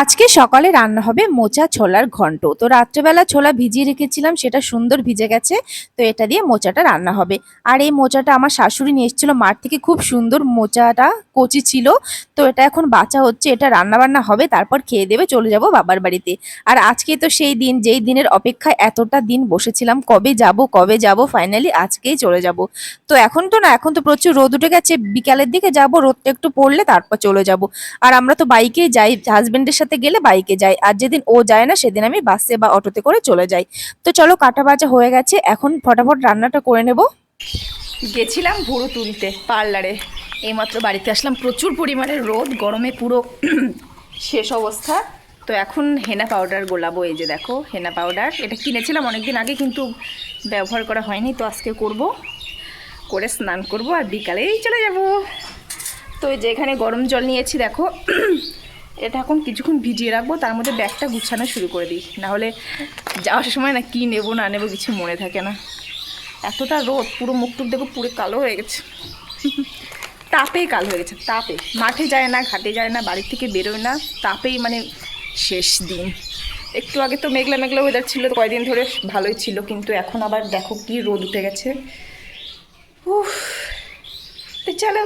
আজকে সকালে রান্না হবে মোচা ছোলার ঘন্ট। তো রাত্রেবেলা ছোলা ভিজিয়ে রেখেছিলাম, সেটা সুন্দর ভিজে গেছে, তো এটা দিয়ে মোচাটা রান্না হবে। আর এই মোচাটা আমার শাশুড়ি নিয়ে এসেছিল মাঠ থেকে খুব সুন্দর মোচাটা কচি ছিল, তো এটা এখন বাঁচা হচ্ছে, এটা রান্না বান্না হবে, তারপর খেয়ে দেবে, চলে যাব বাবার বাড়িতে। আর আজকে তো সেই দিন, যেই দিনের অপেক্ষায় এতটা দিন বসেছিলাম, কবে যাব কবে যাব ফাইনালি আজকেই চলে যাব। তো এখন তো না, এখন তো প্রচুর রোদ উঠে গেছে, বিকালের দিকে যাব, রোদটা একটু পড়লে তারপর চলে যাব। আর আমরা তো বাইকে যাই হাজব্যান্ডের সাথে গেলে বাইকে যাই। আর যেদিন ও যায় না, সেদিন আমি বাসে বা অটোতে করে চলে যাই। তো চলো, কাটা বাজা হয়ে গেছে। এখন ফটাফট রান্নাটা করে নেব। গেছিলাম ভুরু তুলতে পার্লারে। এইমাত্র বাড়িতে আসলাম। প্রচুর পরিমাণে রোদ, গরমে পুরো শেষ অবস্থা। তো এখন হেনা পাউডার গোলাবো। এই যে দেখো, হেনা পাউডার। এটা কিনেছিলাম অনেকদিন আগে, কিন্তু ব্যবহার করা হয়নি। তো আজকে করব। করে স্নান করব আর বিকালেই চলে যাব। তো এই যে এখানে গরম জল নিয়েছি, দেখো। এটা এখন কিছুক্ষণ ভিজিয়ে রাখব, তার মধ্যে ব্যাগটা গুছানো শুরু করে দিই। নাহলে যাওয়ার সময় না কি নেব, না নেব কিছু মনে থাকে না। এতটা রোদ, পুরো মুখ টুক দেখো পুরো কালো হয়ে গেছে। তাপেই কালো হয়ে গেছে, তাপে। মাঠে যায় না, ঘাটে যায় না, বাড়ির থেকে বেরোয় না, তাপেই মানে শেষ দিন। একটু আগে তো মেঘলা মেঘলা ওয়েদার ছিল, তো কয়দিন ধরে ভালোই ছিল, কিন্তু এখন আবার দেখো কি রোদ উঠে গেছে। উফ চলো।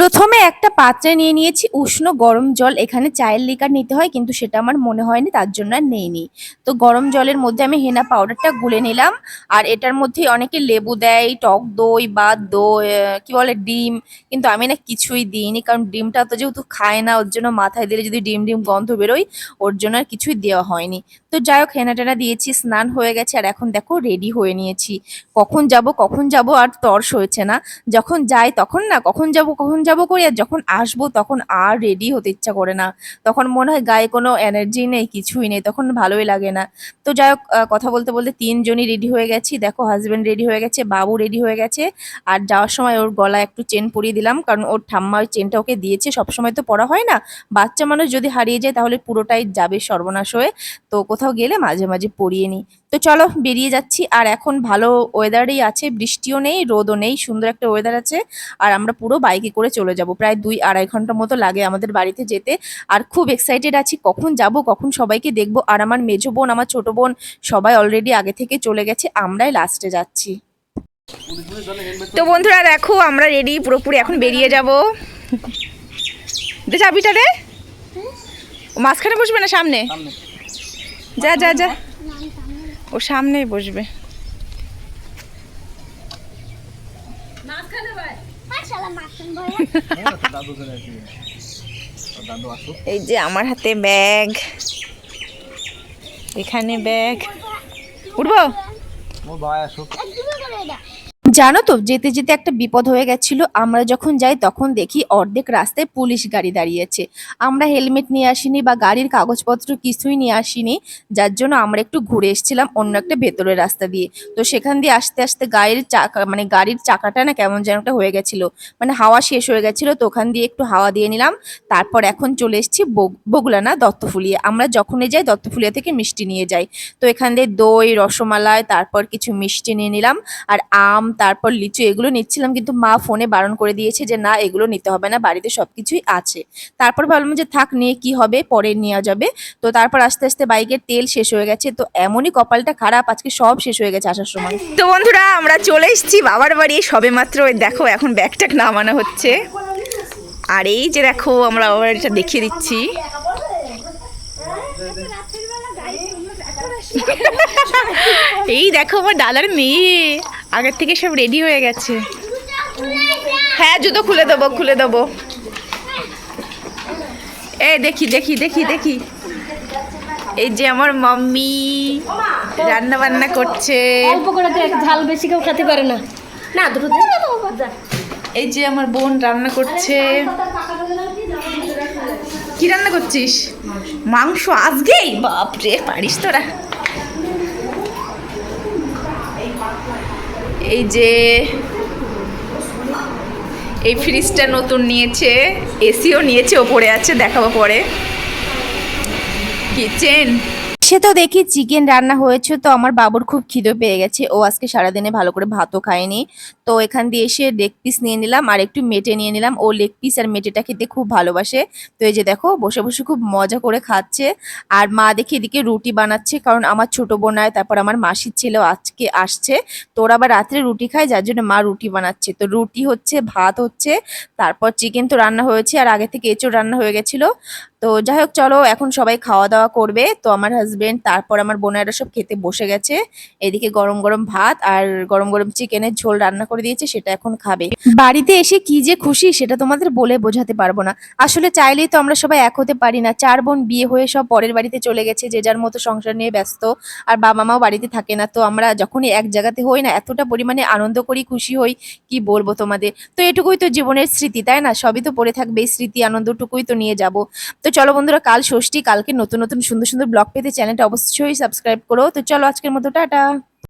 প্রথমে একটা পাত্রে নিয়ে নিয়েছি উষ্ণ গরম জল। এখানে চায়ের লিকার নিতে হয়, কিন্তু সেটা আমার মনে হয়নি, তার জন্য আর নেইনি। তো গরম জলের মধ্যে আমি হেনা পাউডারটা গুলে নিলাম। আর এটার মধ্যে অনেকে লেবু দেয়, টক দই বা দই কি বলে, ডিম। কিন্তু আমি না কিছুই দিইনি, কারণ ডিমটা তো যেহেতু খায় না, ওর জন্য মাথায় দিলে যদি ডিম ডিম গন্ধ বেরোয়, ওর জন্য আর কিছুই দেওয়া হয়নি। তো যাই হোক, হেনা টেনা দিয়েছি, স্নান হয়ে গেছে, আর এখন দেখো রেডি হয়ে নিয়েছি। কখন যাব কখন যাব আর তর্স হয়েছে না। যখন যাই তখন না, কখন যাব, কখন যাব করি আর যখন আসব তখন আর রেডি হতে ইচ্ছা করে না। তখন মনে হয় গায়ে কোনো এনার্জি নেই, কিছুই নেই, তখন ভালোই লাগে না। তো যাই হোক কথা বলতে বলতে তিনজনই রেডি হয়ে গেছি। দেখো হাজব্যান্ড রেডি হয়ে গেছে, বাবু রেডি হয়ে গেছে। আর যাওয়ার সময় ওর গলায় একটু চেন পরিয়ে দিলাম, কারণ ওর ঠাম্মা ওই চেনটা ওকে দিয়েছে, সবসময় তো পড়া হয় না। বাচ্চা মানুষ যদি হারিয়ে যায় তাহলে পুরোটাই যাবে সর্বনাশ হয়ে। তো কোথাও গেলে মাঝে মাঝে পরিয়ে নিই। তো চলো বেরিয়ে যাচ্ছি। আর এখন ভালো ওয়েদারই আছে বৃষ্টিও নেই রোদও নেই সুন্দর একটা ওয়েদার আছে। আর আমরা পুরো বাইকে করে চলে যাব। প্রায় দুই আড়াই ঘণ্টা মতো লাগে আমাদের বাড়িতে যেতে। আর খুব এক্সাইটেড আছি কখন যাব কখন সবাইকে দেখব। আর আমার মেজো বোন আমার ছোট বোন সবাই অলরেডি আগে থেকে চলে গেছে আমরাই লাস্টে যাচ্ছি। তো বন্ধুরা দেখো আমরা রেডি পুরোপুরি এখন বেরিয়ে যাব। দে চাবিটা রে মাঝখানে বসবে না সামনে। যা যা যা। ও সামনেই বসবে। এই যে আমার হাতে ব্যাগ। এখানে ব্যাগ। উঠবো? জানো তো, যেতে যেতে একটা বিপদ হয়ে গেছিল। আমরা যখন যাই তখন দেখি অর্ধেক রাস্তায় পুলিশ গাড়ি দাঁড়িয়েছে। আমরা হেলমেট নিয়ে আসিনি বা গাড়ির কাগজপত্র কিছুই নিয়ে আসিনি, যার জন্য আমরা একটু ঘুরে এসেছিলাম অন্য একটা ভেতরের রাস্তা দিয়ে। তো সেখান দিয়ে আস্তে আস্তে গাড়ির চাকা মানে গাড়ির চাকাটা না কেমন যেন একটা হয়ে গেছিল। মানে হাওয়া শেষ হয়ে গেছিল, তো ওখান দিয়ে একটু হাওয়া দিয়ে নিলাম। তারপর এখন চলে এসেছি বগ- বগুলা না দত্তফুলিয়া। আমরা যখনই যাই দত্তফুলিয়া থেকে মিষ্টি নিয়ে যাই। তো এখান দিয়ে দই, রসমালাই, তারপর কিছু মিষ্টি নিয়ে নিলাম। আর আম তারপর লিচু, এগুলো নিচ্ছিলাম কিন্তু মা ফোনে বারণ করে দিয়েছে যে, না, এগুলো নিতে হবে না, বাড়িতে সব কিছুই আছে। তারপর ভাবলাম যে, থাক, নিয়ে কি হবে? পরে নেওয়া যাবে। তো তারপর আস্তে আস্তে বাইকের তেল শেষ হয়ে গেছে। তো এমনই কপালটা খারাপ, আজকে সব শেষ হয়ে গেছে আসার সময়। তো বন্ধুরা, আমরা চলে এসেছি বাবার বাড়ি সবে মাত্র দেখো, এখন ব্যাগটাক নামানো হচ্ছে। আর এই যে দেখো, আমরা বাবার বাড়িটা দেখিয়ে দিচ্ছি। এই দেখো, আমার দাদার মেয়ে। আগের থেকে সব রেডি হয়ে গেছে। হ্যাঁ জুতো খুলে দেবো খুলে দেবো। এই দেখি দেখি দেখি দেখি। এই যে আমার মাম্মি রান্না বান্না করছে। অল্প করে ঝাল বেশি কেউ খেতে পারে না। না দুটো এই যে আমার বোন রান্না করছে। কি রান্না করছিস? মাংস আজকেই? বাপরে পারিস তোরা। এই যে এই ফ্রিজটা নতুন নিয়েছে এসিও নিয়েছে ওপরে আছে দেখাবো পরে। কিচেন এসে তো দেখি চিকেন রান্না হয়েছে, তো আমার বাবুর খুব খিদে পেয়ে গেছে। ও আজকে সারাদিনে ভালো করে ভাতও খায়নি। তো এখান দিয়ে এসে লেগ পিস নিয়ে নিলাম, আর একটু মেটে নিয়ে নিলাম। ও লেগ পিস আর মেটেটা খেতে খুব ভালোবাসে। তো এই যে দেখো, বসে বসে খুব মজা করে খাচ্ছে। আর মা দেখি এদিকে রুটি বানাচ্ছে, কারণ আমার ছোট বোনায় তারপর আমার মাসির ছেলেও আজকে আসছে। তো ওরা আবার রাত্রে রুটি খায়, যার জন্য মা রুটি বানাচ্ছে। তো রুটি হচ্ছে, ভাত হচ্ছে, তারপর চিকেন তো রান্না হয়েছে, আর আগে থেকে এঁচড় রান্না হয়ে গেছিল। তো যাই হোক চলো এখন সবাই খাওয়া দাওয়া করবে। তো আমার হাজবেন্ড তারপর আমার বোনেরা সব খেতে বসে গেছে। এদিকে গরম গরম ভাত আর গরম গরম চিকেনের ঝোল রান্না করে দিয়েছে, সেটা এখন খাবে। বাড়িতে এসে কি যে খুশি, সেটা তোমাদের বলে বোঝাতে পারব না। আসলে চাইলেই তো আমরা সবাই এক হতে পারি না। চার বোন বিয়ে হয়ে সব পরের বাড়িতে চলে গেছে, যে যার মতো সংসার নিয়ে ব্যস্ত। আর বাবা মাও বাড়িতে থাকে না। তো আমরা যখনই এক জায়গাতে হই না, এতটা পরিমাণে আনন্দ করি, খুশি হই। কি বলব তোমাদের? তো এটুকুই তো জীবনের স্মৃতি, তাই না? সবই তো পড়ে থাকবে। স্মৃতি, আনন্দটুকুই তো নিয়ে যাব। তো চলো বন্ধুরা, কাল ষষ্ঠী, কালকে নতুন নতুন সুন্দর সুন্দর ব্লগ পেতে চ্যানেলটা অবশ্যই সাবস্ক্রাইব করো। তো চলো আজকের মতো, টাটা।